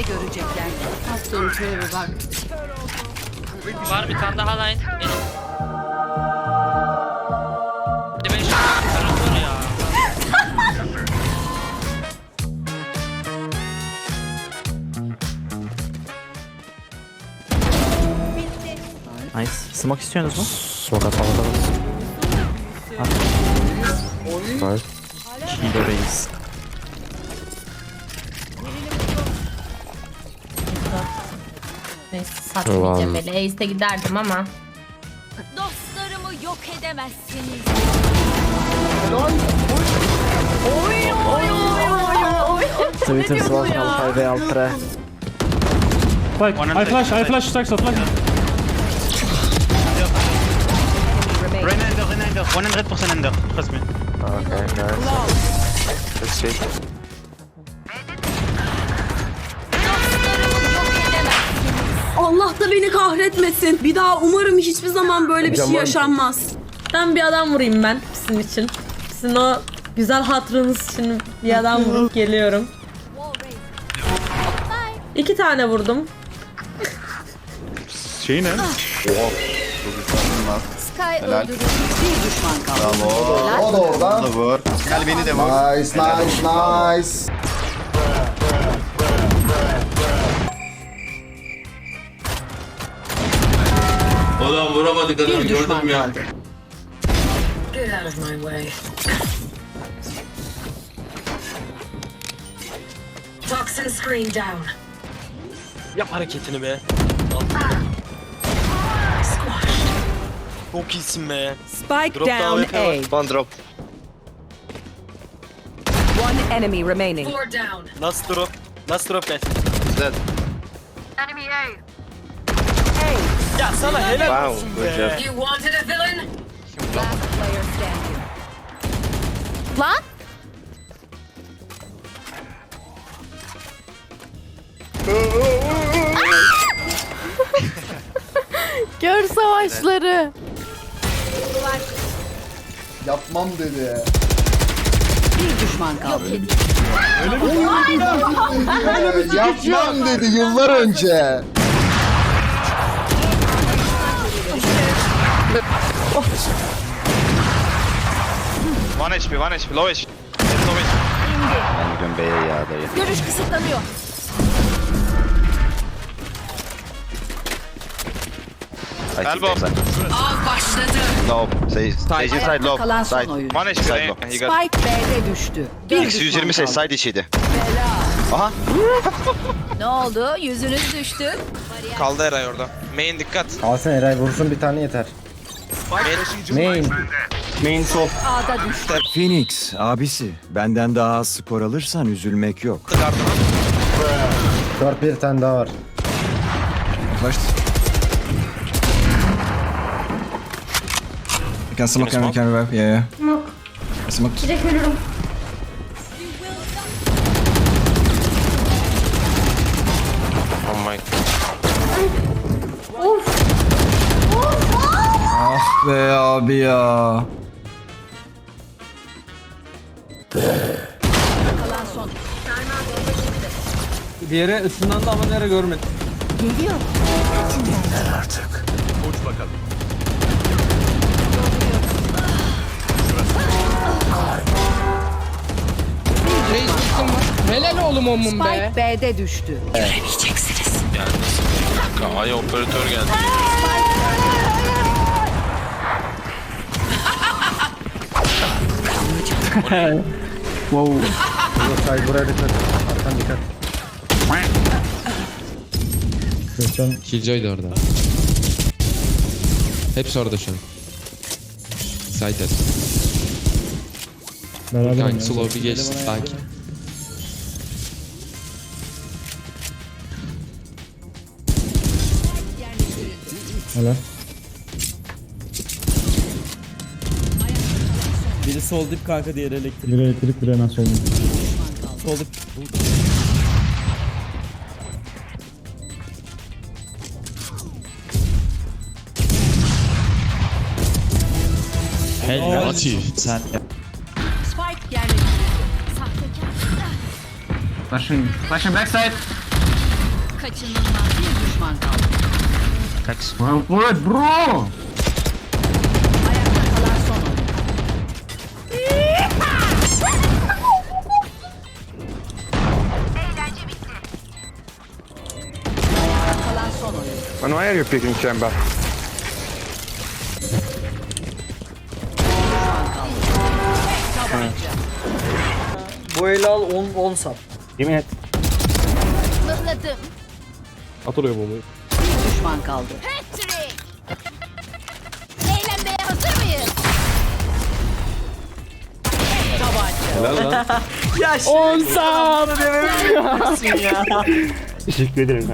Ne görecekler? Atıyorum şöyle bir bak. Var bir tane daha line. Benim. Bir de ben şu an tarafları ya. Nice. Smoke istiyorsunuz mu? Smoke atmamız lazım. Nice. Kilo reis. Neyse satmayacağım Ulan. Ace'de giderdim ama. Dostlarımı yok edemezsiniz. Twitter slash alpha ve altre. Like, I flash, I flash, stacks, I flash. Rain under, rain under. 100% under. Trust me. Okay, nice. Let's see. Allah da beni kahretmesin. Bir daha umarım hiçbir zaman böyle bir şey yaşanmaz. Ben bir adam vurayım ben sizin için. Sizin o güzel hatırınız için bir adam vurup geliyorum. İki tane vurdum. Şey ne? Sky öldürüldü. Bir düşman kaldı. O da orada. Vur. Gel beni de vur. Nice, nice, nice. Vuramadık adamı Bir düşman gördüm ya. kaldı. Yap hareketini be. Çok iyisin be. Spike Drop down down A. One drop. One enemy remaining. Last drop. Last drop guys. Dead. Ya sana helal Wow, olsun good be. job. Last player standing. Lan! Gör savaşları. Yapmam dedi. Bir düşman kaldı. Evet, Yapmam dedi yıllar önce. One HP, one HP. Low HP. Low HP. Ben gidiyorum B'ye ya dayı. Görüş kısıtlanıyor. I think Elbow. backside. Av başladı. No. Say, stage inside Ayakta low. kalan son Side. oyuncu. One HP. Side Rain. low. You got Spike B'de düştü. Bir düşman 120 ses kaldı. side içiydi. Aha. Ne oldu? Yüzünüz düştü. Kaldı Eray orada. Main dikkat. Alsana Eray vursun bir tane yeter. Main. Main sol. A'da düştü. Phoenix abisi benden daha az skor alırsan üzülmek yok. 4 bir tane daha var. You can smoke and we can revive. Yeah, yeah. Smoke. Direkt ölürüm. Be abi ya. Kalan son. Diğeri ısınlandı ama nereye görmedim. Geliyor. Helal oğlum omum Spike B'de düştü. Ay operatör geldi. Wow. Say buraya dikkat. Arkan dikkat. Kırçan Killjoy da orada. Hepsi orada şu an. Side at. beraber Kanka slow bir geçti sakin. Helal. Biri sol dip kanka diğeri elektrik. Biri elektrik biri hemen solda. Sol dip. Helal. Sen Spike yerleştirildi. Sahtekar. Flashing, flashing backside. Bir düşman kaldı. Well played bro. And why are you picking chamber? Bu eli al 10 10 sap. Yemin et. Mıhladım. At oraya bombayı. Bir düşman kaldı. Eğlenmeye hazır mıyız? Teşekkür ederim.